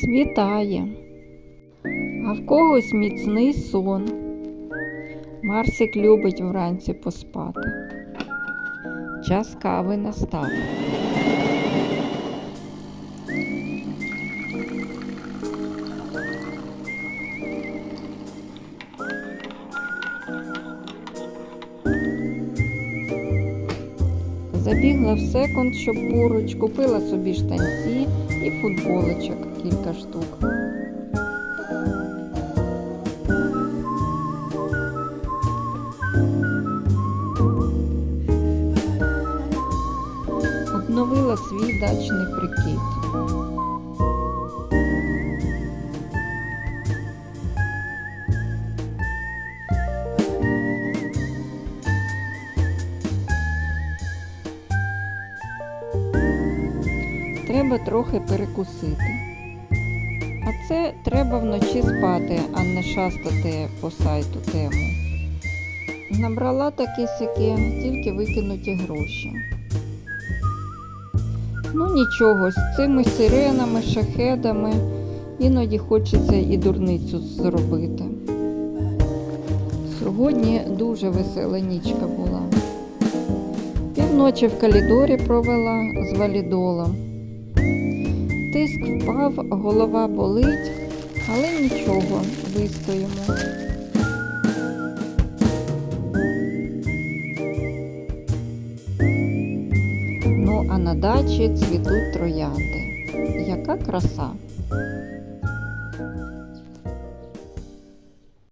Світає, а в когось міцний сон. Марсик любить вранці поспати. Час кави настав. Забігла в секунд, щоб поруч, купила собі штанці і футболочок кілька штук. Обновила свій дачний прикид. Треба трохи перекусити. А це треба вночі спати, а не шастати по сайту тему. Набрала такі сякі, тільки викинуті гроші. Ну нічого, з цими сиренами, шахедами іноді хочеться і дурницю зробити. Сьогодні дуже весела нічка була. Півночі в калідорі провела з валідолом. Тиск впав, голова болить, але нічого, вистоїмо. Ну, а на дачі цвітуть троянди. Яка краса!